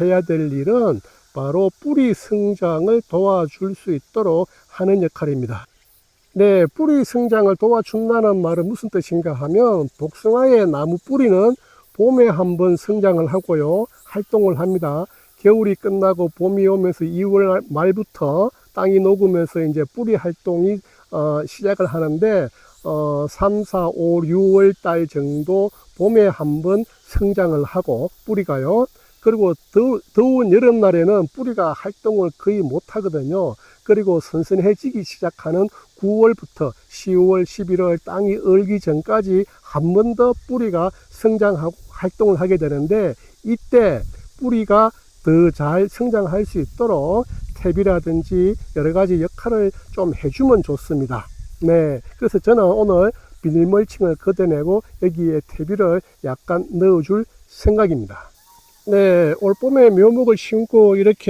해야 될 일은 바로 뿌리 성장을 도와줄 수 있도록 하는 역할입니다. 네, 뿌리 성장을 도와준다는 말은 무슨 뜻인가 하면 복숭아의 나무 뿌리는 봄에 한번 성장을 하고요. 활동을 합니다. 겨울이 끝나고 봄이 오면서 2월 말부터 땅이 녹으면서 이제 뿌리 활동이 어, 시작을 하는데 어, 3, 4, 5, 6월 달 정도 봄에 한번 성장을 하고 뿌리가요. 그리고 더, 더운 여름날에는 뿌리가 활동을 거의 못 하거든요. 그리고 선선해지기 시작하는 9월부터 10월, 11월 땅이 얼기 전까지 한 번 더 뿌리가 성장하고 활동을 하게 되는데 이때 뿌리가 더 잘 성장할 수 있도록 탭이라든지 여러 가지 역할을 좀 해주면 좋습니다. 네. 그래서 저는 오늘 비닐 멀칭을 걷어내고 여기에 퇴비를 약간 넣어줄 생각입니다. 네. 올 봄에 묘목을 심고 이렇게